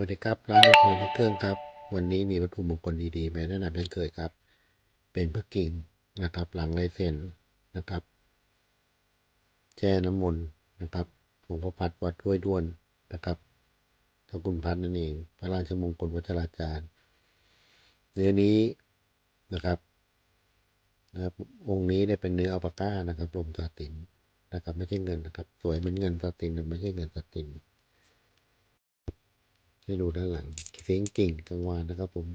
สวัสดีครับร้านรถยนต์พระเครื่องครับ วันนี้มีวัตถุมงคลดีๆมาแนะนำเช่นเคยครับ เป็นพระกิ่งนะครับ หลังลายเซ็นนะครับ แช่น้ำมนต์นะครับหลวงพ่อพัดวัดห้วยด้วนนะครับทกุลพัดนั่นเอง พระราชมงคลวัชราจารย์เนื้อนี้นะครับนะครับองค์นี้ได้เป็นเนื้ออัลปาก้านะครับลมสาตินนะครับ ไม่ใช่เงินนะครับ สวยเหมือนเงินสาตินแต่ไม่ใช่เงินสาติน ให้ดูด้านหลังเสียงกิ่งกลางวานนะครับผม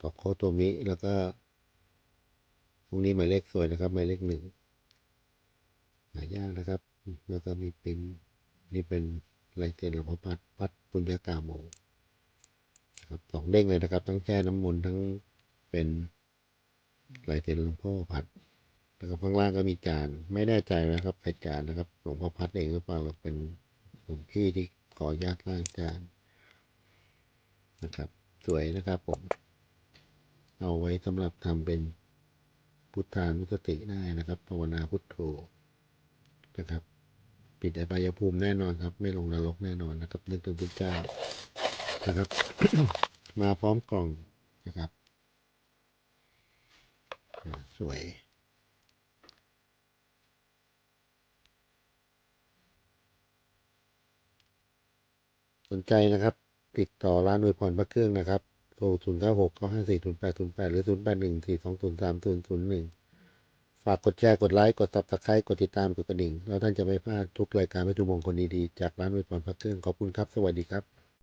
ตอกโคตัวมิแล้วก็ตรงนี้หมายเลขสวยนะครับหมายเลขหนึ่งหายากนะครับ แล้วก็มีปิมนี่เป็นลายเซ็นหลวงพ่อพัดพัดปุญญากาโมนะครับสองเด้งเลยนะครับ ทั้งแช่น้ำมนต์ทั้งเป็นลายเซ็นหลวงพ่อพัดแล้วก็ข้างล่างก็มีจานไม่แน่ใจนะครับใครจานนะครับหลวงพ่อพัดเองหรือเปล่าเราเป็นหลวงพี่ที่ ขอญาตล่างจานนะครับ สวยนะครับผม เอาไว้สำหรับทำเป็นพุทธานุสติได้นะครับ ภาวนาพุทโธนะครับ ปิดอบายภูมิแน่นอนครับ ไม่ลงนรกแน่นอนนะครับ นึกถึงพระเจ้านะครับ มาพร้อมกล่องนะครับ สวย นใจนะครับ ติดต่อร้านอวยพรพระเครื่องนะครับโทร0 9 6 9 5 4 0 8 0 8 หรือ 0 8 1 4 2 0 3 0 0 1 ฝากกดแชร์ กดไลค์ กดตับตะไคร้กดติดตาม กดกระดิ่ง แล้วท่านจะไม่พลาดทุกรายการไม่ถุมงคลดีๆ จากร้านอวยพรพระเครื่อง ขอบคุณครับ สวัสดีครับ